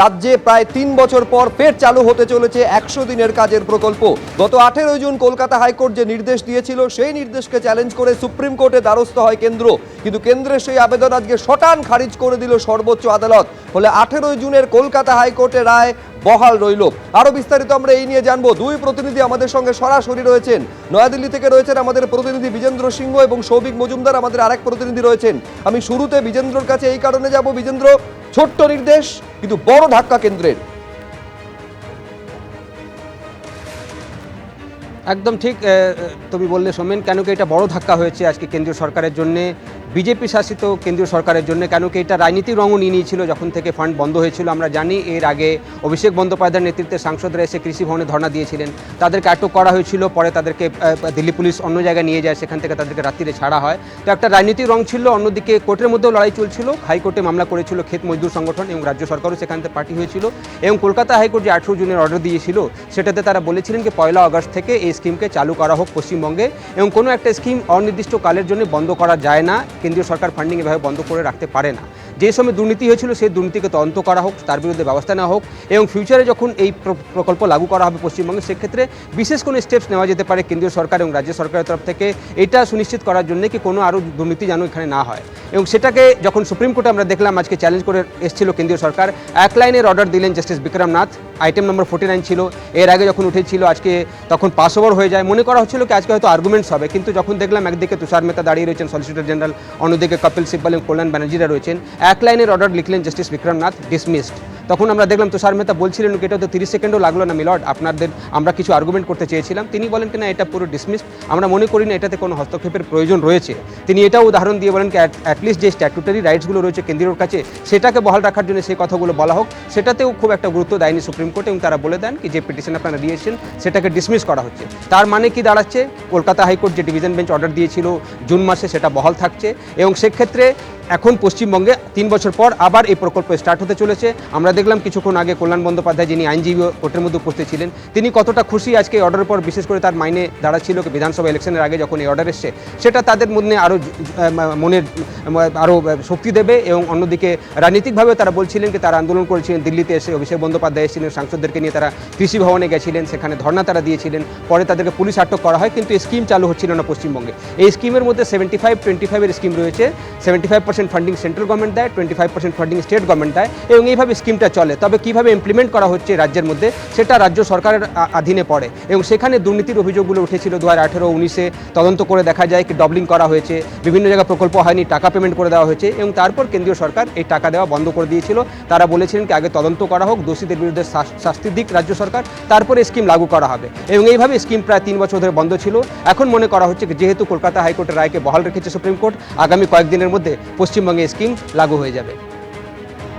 রাজ্যে প্রায় তিন বছর পর ফের চালু হতে চলেছে একশো দিনের কাজের প্রকল্প। গত আঠেরোই জুন কলকাতা হাইকোর্ট যে নির্দেশ দিয়েছিল, সেই নির্দেশকে চ্যালেঞ্জ করে সুপ্রিম কোর্টে দ্বারস্থ হয় কেন্দ্র। কিন্তু কেন্দ্রের সেই আবেদন আজকে শটান খারিজ করে দিল সর্বোচ্চ আদালত। ফলে আঠেরোই জুনের কলকাতা হাইকোর্টের রায় বহাল রইল। আরও বিস্তারিত আমরা এই নিয়ে জানব। দুই প্রতিনিধি আমাদের সঙ্গে সরাসরি রয়েছেন। নয়াদিল্লি থেকে রয়েছেন আমাদের প্রতিনিধি বিজেন্দ্র সিংহ এবং সৌভিক মজুমদার। আমাদের আরেক প্রতিনিধি রয়েছেন। আমি শুরুতে বিজেন্দ্রর কাছে এই কারণে যাব। বিজেন্দ্র ছোট্ট নির্দেশ, কিন্তু বড় ধাক্কা কেন্দ্রের। একদম ঠিক তুমি বললে সোমেন, কেন কি এটা বড় ধাক্কা হয়েছে আজকে কেন্দ্রীয় সরকারের জন্য? বিজেপি শাসিত কেন্দ্রীয় সরকারের জন্য, কেন কি এটা রাজনীতির রঙও নিয়ে নিয়েছিল যখন থেকে ফান্ড বন্ধ হয়েছিল। আমরা জানি এর আগে অভিষেক বন্দ্যোপাধ্যায়ের নেতৃত্বে সাংসদরা এসে কৃষি ভবনে ধর্ণা দিয়েছিলেন। তাদেরকে আটক করা হয়েছিল, পরে তাদেরকে দিল্লি পুলিশ অন্য জায়গায় নিয়ে যায়, সেখান থেকে তাদেরকে রাত্রিরে ছাড়া হয়। তো একটা রাজনীতির রং ছিল, অন্যদিকে কোর্টের মধ্যেও লড়াই চলছিল। হাইকোর্টে মামলা করেছিল ক্ষেত মজদুর সংগঠন এবং রাজ্য সরকারও সেখান থেকে পার্টি হয়েছিল এবং কলকাতা হাইকোর্ট যে আঠেরো জুনের অর্ডার দিয়েছিল, সেটাতে তারা বলেছিলেন যে পয়লা আগস্ট থেকে এই স্কিমকে চালু করা হোক পশ্চিমবঙ্গে এবং কোনো একটা স্কিম অনির্দিষ্ট কালের জন্য বন্ধ করা যায় না। কেন্দ্রীয় সরকার ফান্ডিং এভাবে বন্ধ করে রাখতে পারে না। যে সময় দুর্নীতি হয়েছিল, সেই দুর্নীতিকে তদন্ত করা হোক, তার বিরুদ্ধে ব্যবস্থা নেওয়া হোক এবং ফিউচারে যখন এই প্র- প্রকল্প লাগু করা হবে পশ্চিমবঙ্গে, সেক্ষেত্রে বিশেষ কোনো স্টেপস নেওয়া যেতে পারে কেন্দ্রীয় সরকার এবং রাজ্য সরকারের তরফ থেকে। এটা সুনিশ্চিত করার জন্য কি কোনো আরও দুর্নীতি যেন এখানে না হয়। এবং সেটাকে যখন সুপ্রিম কোর্টে আমরা দেখলাম, আজকে চ্যালেঞ্জ করে এসেছিল কেন্দ্রীয় সরকার, এক লাইনের অর্ডার দিলেন justice Vikram Nath item number forty nine ছিল, এর আগে যখন উঠেছিল, আজকে তখন পাস ওভার হয়ে যায়। মনে করা হচ্ছিল কি আজকে হয়তো আর্গুমেন্টস হবে, কিন্তু যখন দেখলাম একদিকে তুষার মেহতা দাঁড়িয়ে রয়েছেন সলিসিটর জেনারেল অন্যদিকে কপিল সিব্বল এবং কল্যাণ ব্যানার্জিরা রয়েছেন, এক লাইনের অর্ডার লিখলেন জাস্টিস বিক্রমনাথ ডিসমিসড তখন আমরা দেখলাম তুষার মেহতা বলছিলেন কি এটা তো তিরিশ সেকেন্ডও লাগল না, মিলর্ড, আপনাদের, আমরা কিছু আর্গুমেন্ট করতে চেয়েছিলাম। তিনি বলেন কি, না, এটা পুরো ডিসমিস আমরা মনে করি না, এটাতে কোনো হস্তক্ষেপের প্রয়োজন রয়েছে। তিনি এটাও উদাহরণ দিয়ে বলেন কি অ্যাটলিস্ট যে স্ট্যাটুটারি রাইটসগুলো রয়েছে কেন্দ্রীয় কাছে, সেটাকে বহাল রাখার জন্য সেই কথাগুলো বলা হোক। সেটাতেও খুব একটা গুরুত্ব দেয়নি সুপ্রিম কোর্ট এবং তারা বলে দেন কি, যে পিটিশন আপনারা দিয়েছেন, সেটাকে ডিসমিস করা হচ্ছে। তার মানে কি দাঁড়াচ্ছে? কলকাতা হাইকোর্ট যে ডিভিশন বেঞ্চ অর্ডার দিয়েছিল, জুন মাসে সেটা বহাল থাকছে। এবং সেক্ষেত্রে এখন পশ্চিমবঙ্গে তিন বছর পর আবার এই প্রকল্প স্টার্ট হতে চলেছে। আমরা দেখলাম কিছুক্ষণ আগে কল্যাণ বন্দ্যোপাধ্যায় যিনি আইনজীবী কোর্টের মধ্যে উপস্থিত ছিলেন, তিনি কতটা খুশি আজকে এই অর্ডারের পর, বিশেষ করে তার মাইনে দাঁড়াচ্ছিল বিধানসভা ইলেকশনের আগে যখন এই অর্ডার এসছে, সেটা তাদের মধ্যে আরও মনের আরও শক্তি দেবে এবং অন্যদিকে রাজনীতিকভাবে তারা বলছিলেন যে তারা আন্দোলন করেছিলেন, দিল্লিতে এসে অভিষেক বন্দ্যোপাধ্যায় এসেছিলেন, সাংসদদেরকে নিয়ে তারা কৃষি ভবনে গেছিলেন, সেখানে ধর্না তারা দিয়েছিলেন, পরে তাদেরকে পুলিশ আটক করা হয়, কিন্তু স্কিম চালু হচ্ছিল না পশ্চিমবঙ্গে। এই স্কিমের মধ্যে সেভেন্টি ফাইভ টোয়েন্টি ফাইভের স্কিম রয়েছে seventy five percent funding central government দেয় twenty five percent funding state government দেয় এবং এইভাবে স্কিমটা চলে। তবে কীভাবে ইমপ্লিমেন্ট করা হচ্ছে রাজ্যের মধ্যে, সেটা রাজ্য সরকারের আ- অধীনে পড়ে। এবং সেখানে দুর্নীতির অভিযোগগুলো উঠেছিল দু হাজার আঠেরো, উনিশে। তদন্ত করে দেখা যায় কি ডবলিং করা হয়েছে। বিভিন্ন জায়গায় প্রকল্প হয়নি, টাকা পেমেন্ট করে দেওয়া হয়েছে এবং তারপর কেন্দ্রীয় সরকার এই টাকা দেওয়া বন্ধ করে দিয়েছিল। তারা বলেছিলেন কি আগে তদন্ত করা হোক, দোষীদের বিরুদ্ধে শাস- শাস্তি দিক রাজ্য সরকার, তারপরে স্কিম লাগু করা হবে। এবং এইভাবে স্কিম প্রায় তিন বছর ধরে বন্ধ ছিল। এখন মনে করা হচ্ছে যেহেতু কলকাতা হাইকোর্টের রায়কে বহাল রেখেছে সুপ্রিম কোর্ট আগামী কয়েকদিনের মধ্যে পশ্চিমবঙ্গে স্কিম লাগু হয়ে যাবে।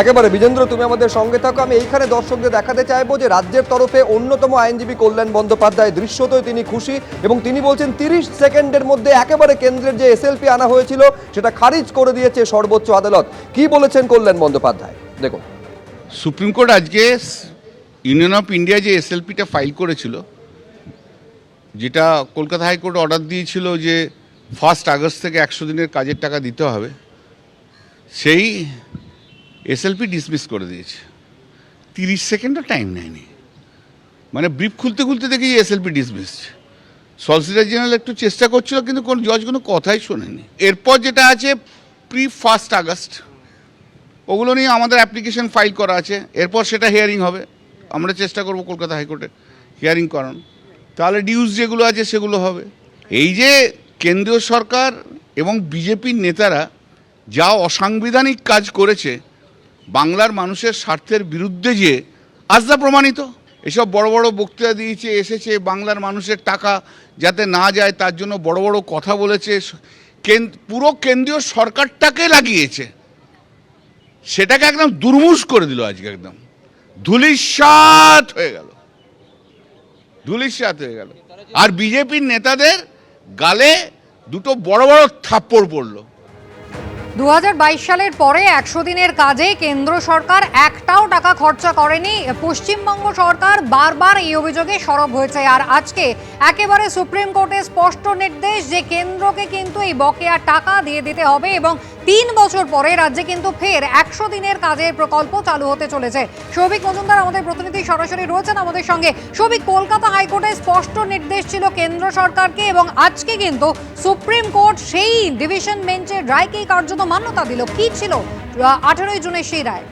একেবারে, বিজেন্দ্র, তুমি আমাদের সঙ্গে থাকো। আমি এইখানে দর্শকদের দেখাতে চাইব যে রাজ্যের তরফে অন্যতম আইনজীবী কল্যাণ বন্দ্যোপাধ্যায় দৃশ্যতেও তিনি খুশি এবং তিনি বলছেন, তিরিশ সেকেন্ডের মধ্যে একেবারে কেন্দ্রের যে এসএলপি আনা হয়েছিল, সেটা খারিজ করে দিয়েছে সর্বোচ্চ আদালত। কি বলেছেন কল্যাণ বন্দ্যোপাধ্যায়? দেখুন। সুপ্রিম কোর্ট আজকে ইউনিয়ন অফ ইন্ডিয়া যে এসএলপিটা ফাইল করেছিল, যেটা কলকাতা হাইকোর্ট অর্ডার দিয়েছিল যে ফার্স্ট আগস্ট থেকে একশো দিনের কাজের টাকা দিতে হবে সেই এসএলপি ডিসমিস করে দিয়েছে। তিরিশ সেকেন্ডও টাইম নেয়নি। মানে ব্রিফ খুলতে খুলতে দেখি এসএলপি ডিসমিস সলিসিটার জেনারেল একটু চেষ্টা করছিল, কিন্তু কোন জজ কোনো কথাই শোনেনি। এরপর যেটা আছে প্রি ফার্স্ট আগস্ট ওগুলো নিয়ে আমাদের অ্যাপ্লিকেশন ফাইল করা আছে। এরপর সেটা হিয়ারিং হবে। আমরা চেষ্টা করব কলকাতা হাইকোর্টে হিয়ারিং করান তাহলে ডিউজ যেগুলো আছে সেগুলো হবে। এই যে কেন্দ্রীয় সরকার এবং বিজেপির নেতারা যা অসাংবিধানিক কাজ করেছে, বাংলার মানুষের স্বার্থের বিরুদ্ধে যে আজ প্রমাণিত। এসব বড় বড় বক্তৃতা দিয়েছে, এসেছে, বাংলার মানুষের টাকা যাতে না যায়, তার জন্য বড় বড় কথা বলেছে পুরো কেন্দ্রীয় সরকারটাকে লাগিয়েছে। সেটাকে একদম দুর্মুষ করে দিল আজকে একদম। ধুলিস্বাত হয়ে গেল। ধুলিস্বাত হয়ে গেল। আর বিজেপির নেতাদের গালে দুটো বড় বড় থাপ্পড় পড়ল। দু হাজার বাইশ সালের পরে একশো দিনের কাজে কেন্দ্র সরকার একটাও টাকা খরচা করেনি। পশ্চিমবঙ্গ সরকার বারবার এই অভিযোগে সরব হয়েছে। আর আজকে একেবারে সুপ্রিম কোর্টের স্পষ্ট নির্দেশ যে কেন্দ্রকে কিন্তু এই বকেয়া টাকা দিয়ে দিতে হবে এবং তিন বছর পরে রাজ্যে কিন্তু ফের একশো দিনের কাজের প্রকল্প চালু হতে চলেছে। সৌভিক মজুমদার, আমাদের প্রতিনিধি সরাসরি রয়েছেন আমাদের সঙ্গে। সৌভিক, কলকাতা হাইকোর্টের স্পষ্ট নির্দেশ ছিল কেন্দ্র সরকারকে এবং আজকে কিন্তু সুপ্রিম কোর্ট সেই ডিভিশন বেঞ্চের রায়কেই কার্যত মান্যতা দিল। কি ছিল? আঠেরোই জুনের সেই রায়।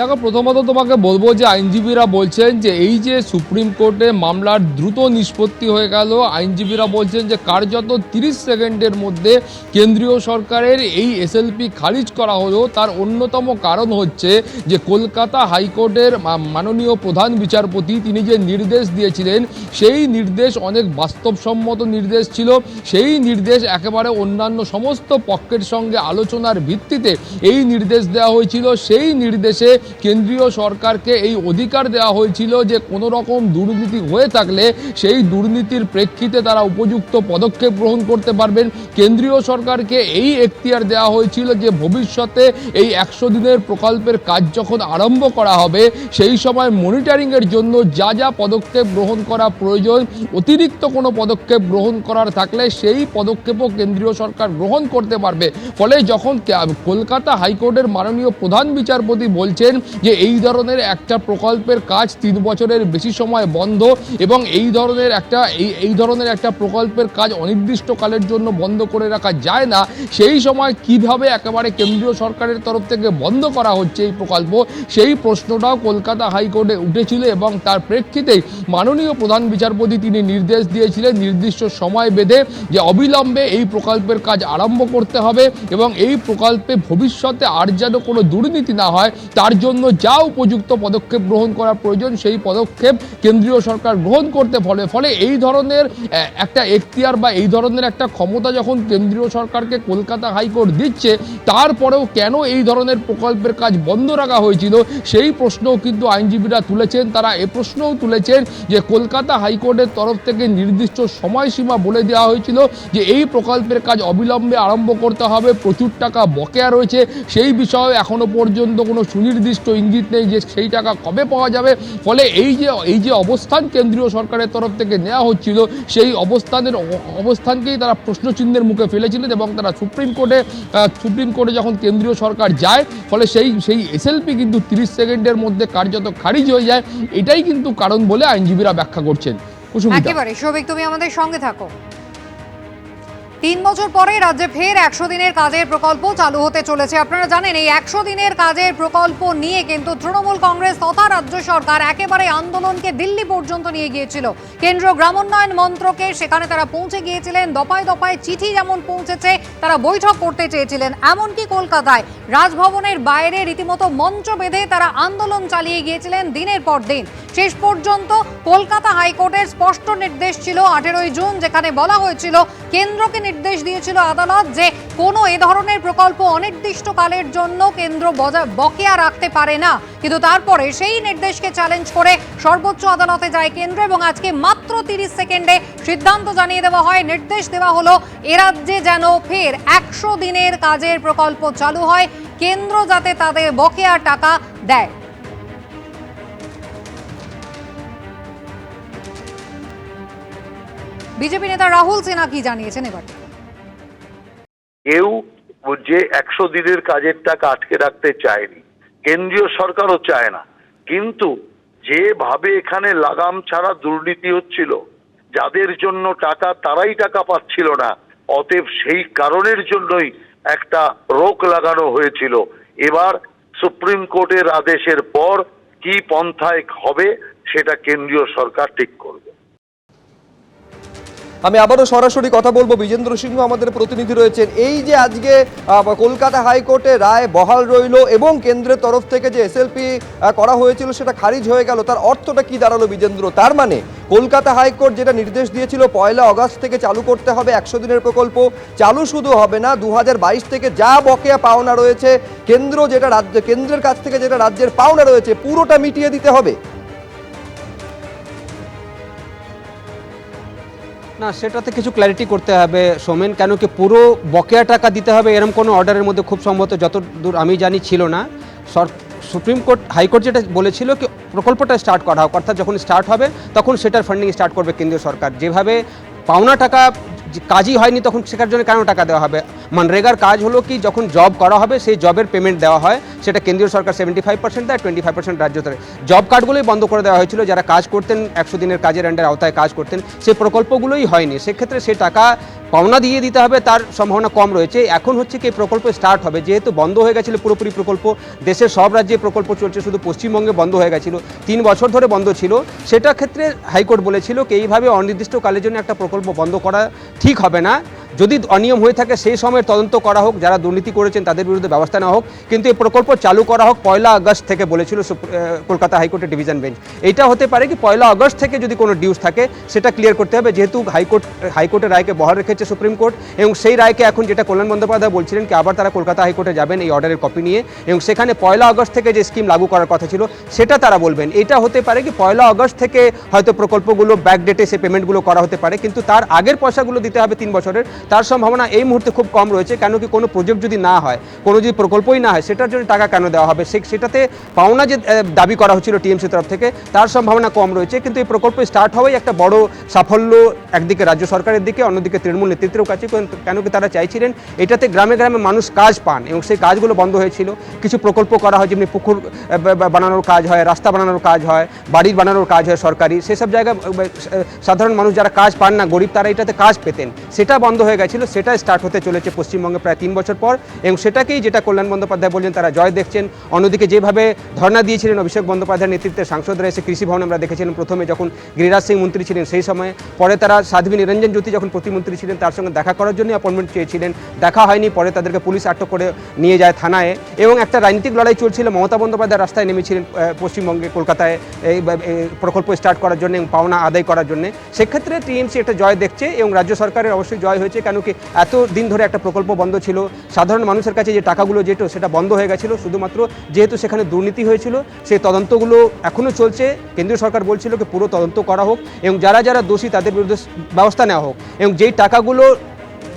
দেখো, প্রথমত তোমাকে বলব যে আইনজীবীরা বলছেন যে এই যে সুপ্রিম কোর্টে মামলার দ্রুত নিষ্পত্তি হয়ে গেল, আইনজীবীরা বলছেন যে কার্যত তিরিশ সেকেন্ডের মধ্যে কেন্দ্রীয় সরকারের এই এসএলপি খারিজ করা হলো। তার অন্যতম কারণ হচ্ছে যে কলকাতা হাইকোর্টের মাননীয় প্রধান বিচারপতি তিনি যে নির্দেশ দিয়েছিলেন, সেই নির্দেশ অনেক বাস্তবসম্মত নির্দেশ ছিল। সেই নির্দেশ একেবারে অন্যান্য সমস্ত পক্ষের সঙ্গে আলোচনার ভিত্তিতে এই নির্দেশ দেওয়া হয়েছিল। সেই নির্দেশে কেন্দ্রীয় সরকারকে এই অধিকার দেওয়া হয়েছিল যে কোনো রকম দুর্নীতি হয়ে থাকলে সেই দুর্নীতির প্রেক্ষিতে তারা উপযুক্ত পদক্ষেপ গ্রহণ করতে পারবেন। কেন্দ্রীয় সরকারকে এই এখতিয়ার দেওয়া হয়েছিল যে ভবিষ্যতে এই একশো দিনের প্রকল্পের কাজ যখন আরম্ভ করা হবে, সেই সময় মনিটরিংয়ের জন্য যা যা পদক্ষেপ গ্রহণ করা প্রয়োজন, অতিরিক্ত কোনো পদক্ষেপ গ্রহণ করার থাকলে সেই পদক্ষেপও কেন্দ্রীয় সরকার গ্রহণ করতে পারবে। ফলে যখন কলকাতা হাইকোর্টের মাননীয় প্রধান বিচারপতি বলছেন যে এই ধরনের একটা প্রকল্পের কাজ তিন বছরের বেশি সময় বন্ধ এবং এই ধরনের একটা, এই এই ধরনের একটা প্রকল্পের কাজ অনির্দিষ্টকালের জন্য বন্ধ করে রাখা যায় না। সেই সময় কীভাবে একেবারে কেন্দ্রীয় সরকারের তরফ থেকে বন্ধ করা হচ্ছে এই প্রকল্প, সেই প্রশ্নটাও কলকাতা হাইকোর্টে উঠেছিল এবং তার প্রেক্ষিতেই মাননীয় প্রধান বিচারপতি তিনি নির্দেশ দিয়েছিলেন নির্দিষ্ট সময় বেঁধে যে অবিলম্বে এই প্রকল্পের কাজ আরম্ভ করতে হবে এবং এই প্রকল্পে ভবিষ্যতে আর যেন কোনো দুর্নীতি না হয়, তার জন্য যা উপযুক্ত পদক্ষেপ গ্রহণ করা প্রয়োজন, সেই পদক্ষেপ কেন্দ্রীয় সরকার গ্রহণ করতে ফলে ফলে এই ধরনের একটা এখতিয়ার বা এই ধরনের একটা ক্ষমতা যখন কেন্দ্রীয় সরকারকে কলকাতা হাইকোর্ট দিচ্ছে, তারপরেও কেন এই ধরনের প্রকল্পের কাজ বন্ধ রাখা হয়েছিল? সেই প্রশ্নও কিন্তু আইনজীবীরা তুলেছেন, তারা এ প্রশ্নও তুলেছেন যে কলকাতা হাইকোর্টের তরফ থেকে নির্দিষ্ট সময়সীমা বলে দেওয়া হয়েছিল যে এই প্রকল্পের কাজ অবিলম্বে আরম্ভ করতে হবে, প্রচুর টাকা বকেয়া রয়েছে, সেই বিষয়ে এখনও পর্যন্ত কোনো সুনির্দিষ্ট ইঙ্গিত নেই যে সেই টাকা কবে পাওয়া যাবে। ফলে এই যে এই যে অবস্থান কেন্দ্রীয় সরকারের তরফ থেকে নেওয়া হচ্ছিল, সেই অবস্থানের অবস্থানকেই তারা প্রশ্নচিহ্নের মুখে ফেলেছিলেন এবং তারা সুপ্রিম কোর্টে সুপ্রিম কোর্টে যখন কেন্দ্রীয় সরকার যায়, ফলে সেই সেই এসএলপি কিন্তু তিরিশ সেকেন্ডের মধ্যে কার্যত খারিজ হয়ে যায়। এটাই কিন্তু কারণ বলে আইনজীবীরা ব্যাখ্যা করছেন। একেবারে, সৌভিক, তুমি আমাদের সঙ্গে থাকো। তিন বছর পরে রাজ্যে ফের একশো দিনের কাজের প্রকল্প চালু হতে চলেছে। আপনারা জানেন, এই একশো দিনের কাজের প্রকল্প নিয়ে কিন্তু তৃণমূল কংগ্রেস তথা রাজ্য সরকার একেবারে আন্দোলনকে দিল্লি পর্যন্ত নিয়ে গিয়েছিল। কেন্দ্র গ্রামোন্নয়ন মন্ত্রকে সেখানে তারা পৌঁছে গিয়েছিলেন। দফায় দফায় চিঠি যেমন পৌঁছেছে, তারা বৈঠক করতে চেয়েছিলেন। এমনকি কলকাতায় রাজভবনের বাইরে রীতিমতো মঞ্চ বেঁধে তারা আন্দোলন চালিয়ে গিয়েছিলেন দিনের পর দিন। শেষ পর্যন্ত কলকাতা হাইকোর্টের স্পষ্ট নির্দেশ ছিল আঠেরোই জুন, যেখানে বলা হয়েছিল, কেন্দ্রকে নির্দেশ দিয়েছিল আদালত যে কোনো এ ধরনের প্রকল্প অনির্দিষ্টকালের জন্য কেন্দ্র বকেয়া রাখতে পারে না। কিন্তু তারপরে সেই নির্দেশকে চ্যালেঞ্জ করে সর্বোচ্চ আদালতে যায় কেন্দ্র এবং আজকে মাত্র তিরিশ সেকেন্ডে সিদ্ধান্ত জানিয়ে দেওয়া হয়। নির্দেশ দেওয়া হলো, এ রাজ্যে যেন ফের একশো দিনের কাজের প্রকল্প চালু হয়। কেন্দ্র যাতে তাদের বকেয়া টাকা দেয়। বিজেপি নেতা রাহুল সিনহা কি জানিয়েছেন এবার? কেউ যে একশো দিনের কাজের টাকা আটকে রাখতে চায়নি, কেন্দ্রীয় সরকারও চায় না। কিন্তু যেভাবে এখানে লাগাম ছাড়া দুর্নীতি হচ্ছিল, যাদের জন্য টাকা তারাই টাকা পাচ্ছিল না, অতএব সেই কারণের জন্যই একটা রোক লাগানো হয়েছিল। এবার সুপ্রিম কোর্টের আদেশের পর কি পন্থায় হবে, সেটা কেন্দ্রীয় সরকার ঠিক করবে। আমি আবারও সরাসরি কথা বলব। বিজেন্দ্র সিংহ আমাদের প্রতিনিধি রয়েছেন। এই যে আজকে কলকাতা হাইকোর্টে রায় বহাল রইল এবং কেন্দ্রের তরফ থেকে যে এসএলপি করা হয়েছিল সেটা খারিজ হয়ে গেল, তার অর্থটা কি দাঁড়াল বিজেন্দ্র? তার মানে কলকাতা হাইকোর্ট যেটা নির্দেশ দিয়েছিল, পয়লা অগাস্ট থেকে চালু করতে হবে একশো দিনের প্রকল্প। চালু শুধু হবে না দু হাজার বাইশ থেকে যা বকেয়া পাওনা রয়েছে, কেন্দ্র যেটা রাজ্য, কেন্দ্রের কাছ থেকে যেটা রাজ্যের পাওনা রয়েছে, পুরোটা মিটিয়ে দিতে হবে। না, সেটাতে কিছু ক্ল্যারিটি করতে হবে, সোমেন, কেন কি পুরো বকেয়া টাকা দিতে হবে এরম কোনো অর্ডারের মধ্যে খুব সম্ভবত যত দূর আমি জানি ছিল না। সুপ্রিম কোর্ট হাইকোর্ট যেটা বলেছিল কি প্রকল্পটা স্টার্ট করা হোক, অর্থাৎ যখন স্টার্ট হবে, তখন সেটার ফান্ডিং স্টার্ট করবে কেন্দ্রীয় সরকার। যেভাবে পাওনা টাকা কাজই হয়নি তখন সেটার জন্য কেন টাকা দেওয়া হবে? মানরেগার কাজ হলো কি, যখন জব করা হবে, সেই জবের পেমেন্ট দেওয়া হয়। সেটা কেন্দ্রীয় সরকার সেভেন্টি ফাইভ পার্সেন্ট দেয় টোয়েন্টি ফাইভ পার্সেন্ট রাজ্য ধরে জব কার্ডগুলোই বন্ধ করে দেওয়া হয়েছিল। যারা কাজ করতেন, একশো দিনের কাজের আন্ডার আওতায় কাজ করতেন, সেই প্রকল্পগুলোই হয়নি। সেক্ষেত্রে সে টাকা পাওনা দিয়ে দিতে হবে, তার সম্ভাবনা কম রয়েছে। এখন হচ্ছে কি প্রকল্প স্টার্ট হবে। যেহেতু বন্ধ হয়ে গেছিল পুরোপুরি প্রকল্প, দেশের সব রাজ্যে প্রকল্প চলছে, শুধু পশ্চিমবঙ্গে বন্ধ হয়ে গেছিল। তিন বছর ধরে বন্ধ ছিল। সেটা ক্ষেত্রে হাইকোর্ট বলেছিল কি, এইভাবে অনির্দিষ্টকালের জন্য একটা প্রকল্প বন্ধ করা ঠিক হবে না। যদি অনিয়ম হয়ে থাকে, সেই সময়ের তদন্ত করা হোক, যারা দুর্নীতি করেছেন তাদের বিরুদ্ধে ব্যবস্থা নেওয়া হোক। কিন্তু এই প্রকল্প চালু করা হোক, পয়লা আগস্ট থেকে বলেছিল কলকাতা হাইকোর্টের ডিভিশন বেঞ্চ। এটা হতে পারে কি, পয়লা আগস্ট থেকে যদি কোনো ডিউস থাকে, সেটা ক্লিয়ার করতে হবে। যেহেতু হাইকোর্ট, হাইকোর্টের রায়কে বহাল রেখেছে সুপ্রিম কোর্ট, এবং সেই রায়কে এখন যেটা কল্যাণ বন্দ্যোপাধ্যায় বলছিলেন কি, আবার তারা কলকাতা হাইকোর্টে যাবেন এই অর্ডারের কপি নিয়ে, এবং সেখানে পয়লা আগস্ট থেকে যে স্কিম লাগু করার কথা ছিল, সেটা তারা বলবেন। এটা হতে পারে কি, পয়লা আগস্ট থেকে হয়তো প্রকল্পগুলো ব্যাকডেটে সে পেমেন্টগুলো করা হতে পারে, কিন্তু তার আগের পয়সাগুলো দিতে হবে তিন বছরের। তার সম্ভাবনা এই মুহূর্তে খুব কম রয়েছে, কেন কি কোনো প্রজেক্ট যদি না হয়, কোনো যদি প্রকল্পই না হয়, সেটার জন্য টাকা কেন দেওয়া হবে? সেটাতে পাওনা যে দাবি করা হচ্ছিল টিএমসি তরফ থেকে, তার সম্ভাবনা কম রয়েছে, কিন্তু এই প্রকল্প স্টার্ট হওয়াই একটা বড় সাফল্য একদিকে রাজ্য সরকারের দিকে, অন্যদিকে তৃণমূল নেতৃত্বের কাছে, কেন- কি তারা চাইছিলেন, এটাতে গ্রামে গ্রামে মানুষ কাজ পান এবং সেই কাজগুলো বন্ধ হয়েছিল। কিছু প্রকল্প করা হয়, যেমনি পুকুর বানানোর কাজ হয়, রাস্তা বানানোর কাজ হয়, বাড়ি বানানোর কাজ হয় সরকারি, সেসব জায়গায় সাধারণ মানুষ যারা কাজ পান না, গরিব তারা এটাতে কাজ পেতেন। সেটা বন্ধ হয়ে গেছিল সেটা স্টার্ট হতে চলেছে পশ্চিমবঙ্গে প্রায় তিন বছর পর এবং সেটাকেই যেটা কল্যাণ বন্দ্যোপাধ্যায় বলছেন তারা জয় দেখছেন। অন্যদিকে যেভাবে ধর্ণা দিয়েছিলেন অভিষেক বন্দ্যোপাধ্যায়ের নেতৃত্বে সাংসদরা এসে কৃষি ভবন আমরা দেখেছিলাম, প্রথমে যখন গিরিরাজ সিং মন্ত্রী ছিলেন সেই সময়, পরে তারা সাধ্বী নিরঞ্জন জ্যোতি যখন প্রতিমন্ত্রী ছিলেন, তার সঙ্গে দেখা করার জন্য অ্যাপয়েন্টমেন্ট চেয়েছিলেন। দেখা হয়নি, পরে তাদেরকে পুলিশ আটক করে নিয়ে যায় থানায়। এবং একটা রাজনৈতিক লড়াই চলছিল, মমতা বন্দ্যোপাধ্যায় রাস্তায় নেমেছিলেন পশ্চিমবঙ্গে কলকাতায়, এই প্রকল্প স্টার্ট করার জন্য এবং পাওনা আদায় করার জন্য। সেক্ষেত্রে টিএমসি একটা জয় দেখছে এবং রাজ্য সরকারের অবশ্যই জয় হয়েছে। কেন কি এত দিন ধরে একটা প্রকল্প বন্ধ ছিল। সাধারণ মানুষের কাছে যে টাকাগুলো যেত সেটা বন্ধ হয়ে গেছিল। শুধুমাত্র যেহেতু সেখানে দুর্নীতি হয়েছিল, সেই তদন্তগুলো এখনও চলছে। কেন্দ্রীয় সরকার বলছিল কি পুরো তদন্ত করা হোক এবং যারা যারা দোষী তাদের বিরুদ্ধে ব্যবস্থা নেওয়া হোক এবং যেই টাকাগুলো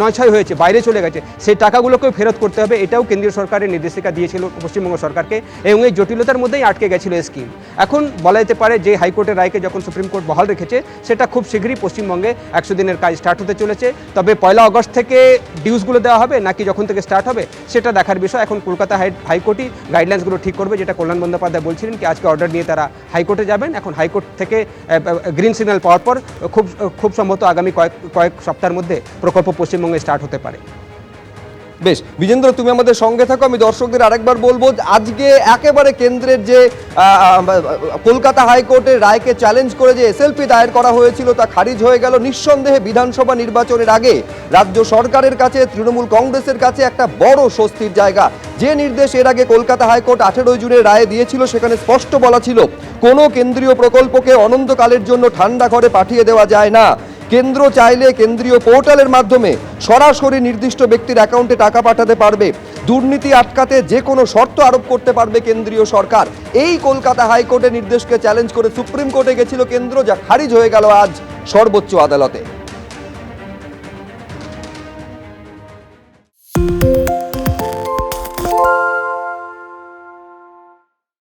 নয়ছয় হয়েছে, বাইরে চলে গেছে। সেই টাকাগুলোকেও ফেরত করতে হবে, এটাও কেন্দ্রীয় সরকারের নির্দেশিকা দিয়েছিল পশ্চিমবঙ্গ সরকারকে এবং এই জটিলতার মধ্যেই আটকে গেছিল এই স্কিম এখন বলা যেতে পারে যে হাইকোর্টের রায়কে যখন সুপ্রিম কোর্ট বহাল রেখেছে, সেটা খুব শীঘ্রই পশ্চিমবঙ্গে একশো দিনের কাজ স্টার্ট হতে চলেছে। তবে পয়লা আগস্ট থেকে ডিউসগুলো দেওয়া হবে, নাকি যখন থেকে স্টার্ট হবে, সেটা দেখার বিষয়। এখন কলকাতা হাই হাইকোর্টই গাইডলাইন্সগুলো ঠিক করবে, যেটা কল্যাণ বন্দ্যোপাধ্যায় বলছিলেন কি, আজকে অর্ডার নিয়ে তারা হাইকোর্টে যাবেন। এখন হাইকোর্ট থেকে গ্রিন সিগন্যাল পাওয়ার পর, খুব খুব সম্ভবত আগামী কয়েক কয়েক সপ্তাহের মধ্যে প্রকল্প পশ্চিমবঙ্গে স্টার্ট হতে পারে। বেশ, বিজেন্দ্র, তুমি আমাদের সঙ্গে থাকো, আমি দর্শকদের আরেকবার বলব, আজকে একেবারে কেন্দ্রের যে কলকাতা হাইকোর্টের রায়কে চ্যালেঞ্জ করে যে এসএলপি দায়ের করা হয়েছিল, তা খারিজ হয়ে গেল নিঃসন্দেহে বিধানসভা নির্বাচনের আগে। রাজ্য সরকারের কাছে, তৃণমূল কংগ্রেসের কাছে একটা বড় স্বস্তির জায়গা। যে নির্দেশ এর আগে কলকাতা হাইকোর্ট আঠেরোই জুনের রায়ে দিয়েছিল, সেখানে স্পষ্ট বলা ছিল, কোনো কেন্দ্রীয় প্রকল্পকে অনন্তকালের জন্য ঠান্ডা ঘরে পাঠিয়ে দেওয়া যায় না। কেন্দ্র চাইলে কেন্দ্রীয় পোর্টালের মাধ্যমে সরাসরি নির্দিষ্ট ব্যক্তির অ্যাকাউন্টে টাকা পাঠাতে পারবে। দুর্নীতি আটকাতে যে কোনো শর্ত আরোপ করতে পারবে কেন্দ্রীয় সরকার। এই কলকাতা হাইকোর্টের নির্দেশকে চ্যালেঞ্জ করে সুপ্রিম কোর্টে গেছিল কেন্দ্র, যা খারিজ হয়ে গেল আজ সর্বোচ্চ আদালতে।